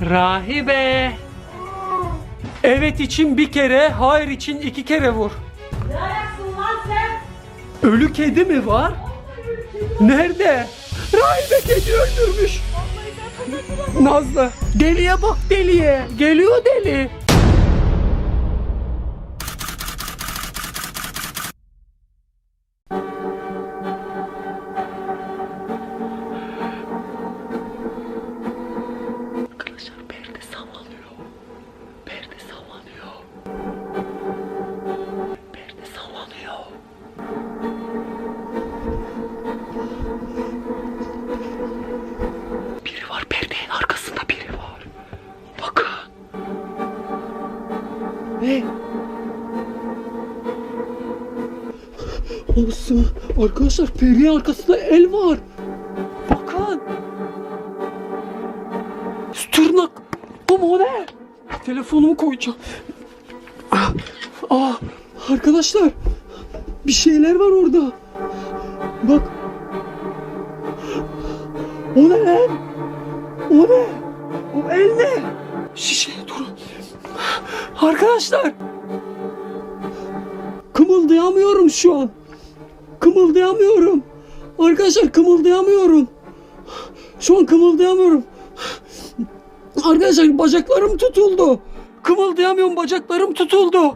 Rahibe. Evet için bir kere, hayır için iki kere vur. Ne ayaksın lan sen? Ölü kedi mi var? Nerede? Rahibe kedi öldürmüş. Nazlı. Deliye bak deliye. Geliyor deli. Perdenin arkasında biri var. Bakın. Ne? Olsun. Arkadaşlar perdenin arkasında el var. Bakın. Tırnak. Bu mu ne? Telefonumu koyacağım. Ah, ah, arkadaşlar. Bir şeyler var orada. Bak. O ne lan? O ne? O el ne? Şişeye durun. Arkadaşlar. Kımıldayamıyorum şu an. Kımıldayamıyorum. Arkadaşlar kımıldayamıyorum. Şu an kımıldayamıyorum. Arkadaşlar bacaklarım tutuldu. Kımıldayamıyorum bacaklarım tutuldu.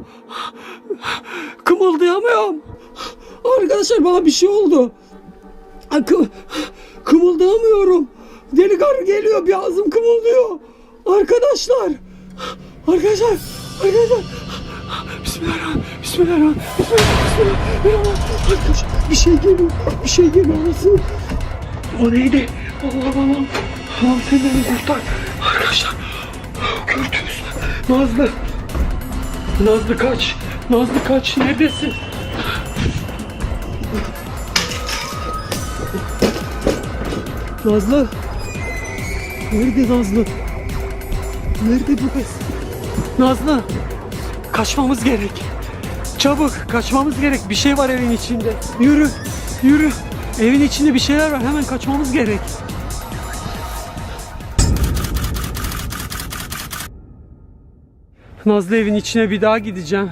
Kımıldayamıyorum. Arkadaşlar bana bir şey oldu. Kı- kımıldayamıyorum. Deli geliyor bir ağzım kımıldıyor. Arkadaşlar. Arkadaşlar. Arkadaşlar. Bismillahirrahmanirrahim. Bismillahirrahmanirrahim. Bismillahirrahmanirrahim. Arkadaşlar bir şey geliyor. Bir şey geliyor. Nasıl? O neydi? Allah'ım Allah'ım. Allah'ım sen beni kurtar. Arkadaşlar. Gördünüz mü? Nazlı. Nazlı kaç. Nazlı kaç. Neredesin? Nazlı. Nerede Nazlı? Nerede bu kız? Nazlı. Kaçmamız gerek. Çabuk kaçmamız gerek. Bir şey var evin içinde. Yürü. Yürü. Evin içinde bir şeyler var. Hemen kaçmamız gerek. Nazlı evin içine bir daha gideceğim.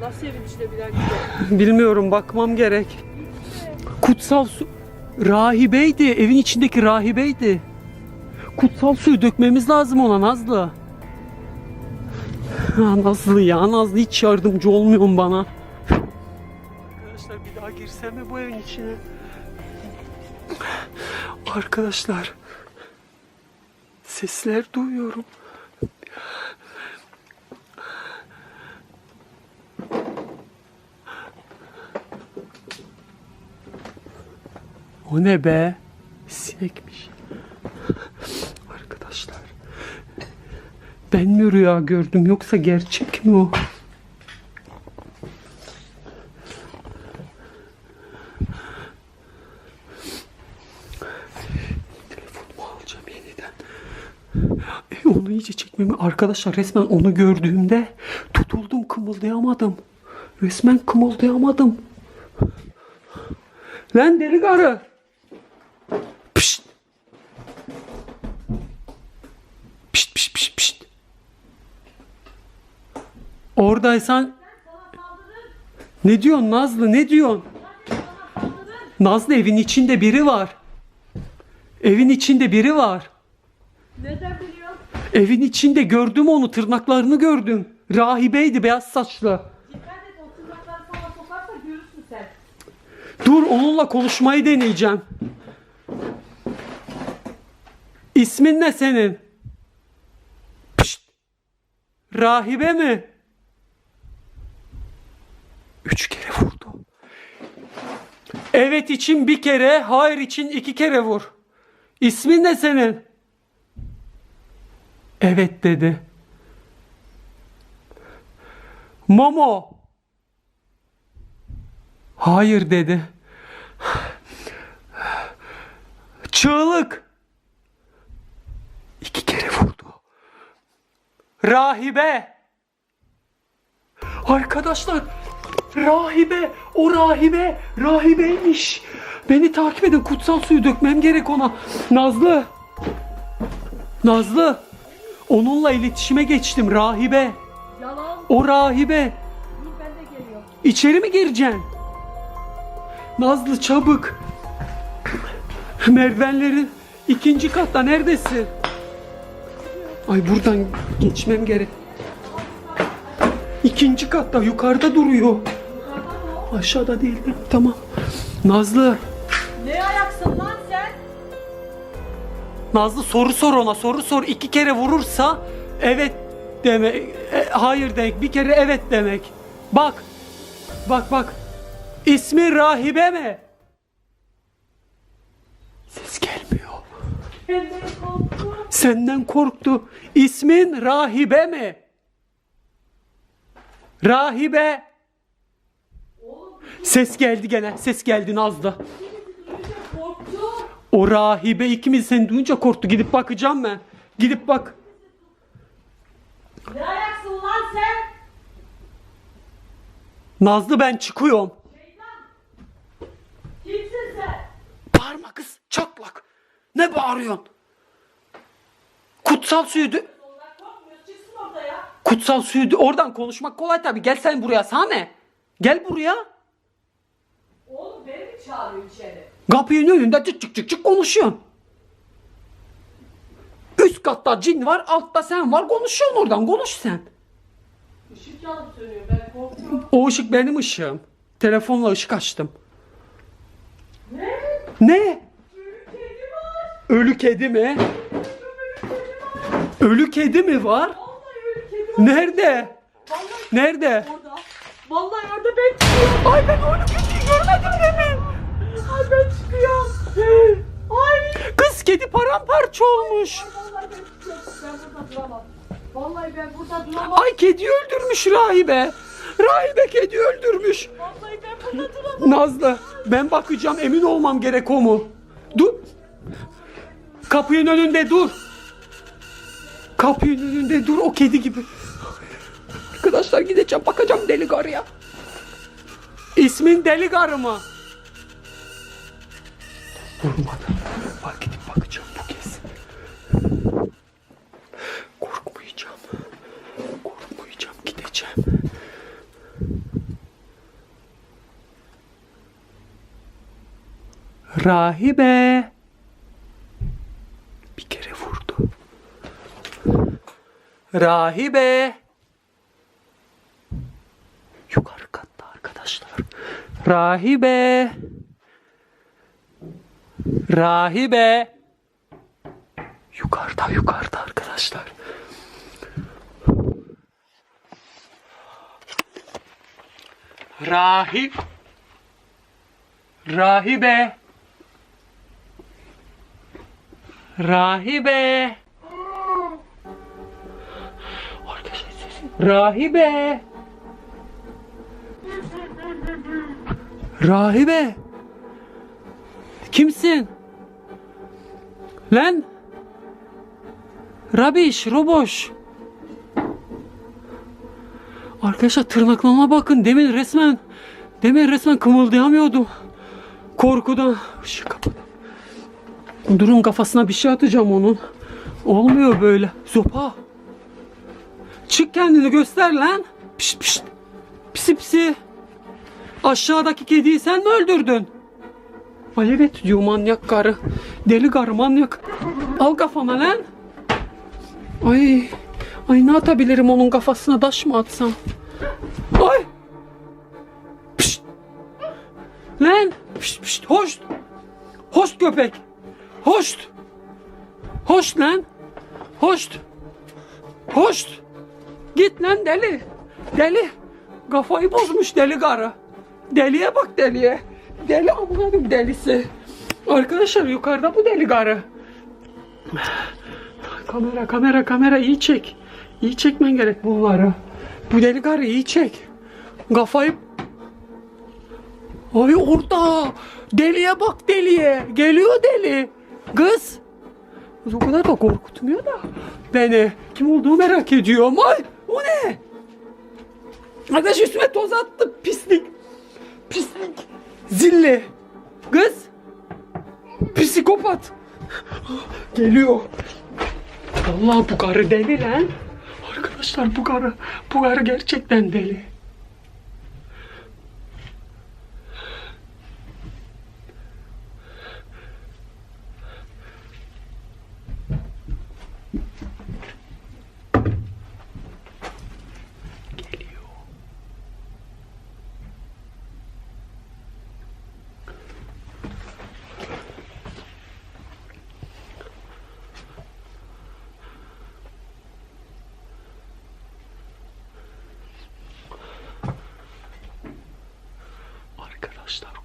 Nasıl evin içinde bir daha gidiyor? Bilmiyorum bakmam gerek. Kutsal su rahibeydi. Evin içindeki rahibeydi. Kutsal suyu dökmemiz lazım ona Nazlı. Nazlı ya Nazlı hiç yardımcı olmuyorsun bana. Arkadaşlar bir daha girsem mi bu evin içine? Arkadaşlar sesler duyuyorum. O ne be? Sinekmiş. Ben mi rüya gördüm yoksa gerçek mi o? Telefonumu alacağım yeniden. E, onu iyice çekmemi arkadaşlar resmen onu gördüğümde tutuldum kımıldayamadım. Resmen kımıldayamadım. Lan deli karı. Pişt. Oradaysan ne diyorsun Nazlı ne diyorsun? Nazlı evin içinde biri var. Evin içinde biri var. Neden biliyor? Evin içinde gördüm onu tırnaklarını gördüm. Rahibeydi beyaz saçlı. Dikkat et o tırnakları sana sokarsa görürsün sen. Dur onunla konuşmayı deneyeceğim. İsmin ne senin? Pişt. Rahibe mi? Üç kere vurdu. Evet için bir kere, hayır için iki kere vur. İsmin ne senin? Evet dedi. Momo. Hayır dedi. Çığlık. İki kere vurdu. Rahibe. Arkadaşlar rahibe o rahibe rahibeymiş. Beni takip edin kutsal suyu dökmem gerek ona. Nazlı. Nazlı. Onunla iletişime geçtim rahibe. Yalan. O rahibe. Ben de geliyorum. İçeri mi gireceksin? Nazlı çabuk. Merdivenlerin ikinci katta neredesin? Ay buradan geçmem gerek. İkinci katta yukarıda duruyor. Aşağıda değil mi? Tamam. Nazlı. Ne ayaksın lan sen? Nazlı soru sor ona soru sor. İki kere vurursa evet demek. e, hayır demek. Bir kere evet demek. Bak. Bak bak. İsmi rahibe mi? Ses gelmiyor. Benden korktu. Senden korktu. İsmin rahibe mi? Rahibe. Ses geldi gene. Ses geldi Nazlı. O rahibe ikimiz seni duyunca korktu. Gidip bakacağım ben. Gidip bak. Ne ayaksın lan sen? Nazlı ben çıkıyorum. Kimsin sen? Bağırma kız çatlak. Ne bağırıyorsun? Kutsal suyu dö- Ondan. Çıksın. Kutsal suyu dö- oradan konuşmak kolay tabii. Gel sen buraya Same. Gel buraya. Çağırıyor içeri? Kapının önünde çık çık çık çık konuşuyorsun. Üst katta cin var, altta sen var. Konuşuyorsun oradan. Konuş sen. Işık yanıp sönüyor. Ben korkuyorum. O ışık benim ışığım. Telefonla ışık açtım. Ne? Ne? Kedi var. Ölü kedi mi? Ölü kedi mi var? Vallahi öyle kedi var. Nerede? Vallahi Nerede? orada. Vallahi orada ben çıkıyorum. Ay ben ölü demin. Çıkıyorum. Ay. Kız kedi paramparça olmuş. Vallahi ben burada duramam. Vallahi ben burada duramam. Ay kedi öldürmüş rahibe. Rahibe kedi öldürmüş. Vallahi ben burada duramam. Nazlı ben bakacağım emin olmam gerek o mu? Dur. Kapının önünde dur. Kapının önünde dur o kedi gibi. Arkadaşlar gideceğim bakacağım deli karıya. İsmin deli karı mı? Vurmadı. Bak gidip bakacağım bu kez. Korkmayacağım. Korkmayacağım gideceğim. Rahibe. Bir kere vurdu. Rahibe. Yukarı katta arkadaşlar. Rahibe. Rahibe. Yukarıda yukarıda arkadaşlar. Rahip. Rahibe. Rahibe. Rahibe. Rahibe. Kimsin? Lan. Rabiş, Roboş. Arkadaşlar tırnaklarıma bakın. Demin resmen demin resmen kımıldayamıyordum. Korkudan. Işığı kapadım. Durun kafasına bir şey atacağım onun. Olmuyor böyle. Zopa. Çık kendini göster lan. Pişt pişt. Pisi pisi. Aşağıdaki kediyi sen mi öldürdün? Ay evet diyor manyak karı. Deli karı manyak. Al kafana lan. Ay. Ay ne atabilirim onun kafasına taş mı atsam? Ay. Pişt. Lan. Pişt pişt. Hoş. Hoş köpek. Hoş. Hoş lan. Hoş. Hoş. Git lan deli. Deli. Kafayı bozmuş deli karı. Deliye bak deliye. Deli amına delisi. Arkadaşlar yukarıda bu deli karı. Kamera kamera kamera iyi çek. İyi çekmen gerek bunları. Bu deli karı iyi çek. Kafayı... Ay orada. Deliye bak deliye. Geliyor deli. Kız. O kadar da korkutmuyor da. Beni. Kim olduğunu merak ediyorum. Ay o ne? Arkadaş üstüme toz attı. Pislik. Pislik. Zilli. Kız. Psikopat. Geliyor. Allah bu karı deli lan. Arkadaşlar bu karı, bu karı gerçekten deli. Geliyor. Arkadaşlar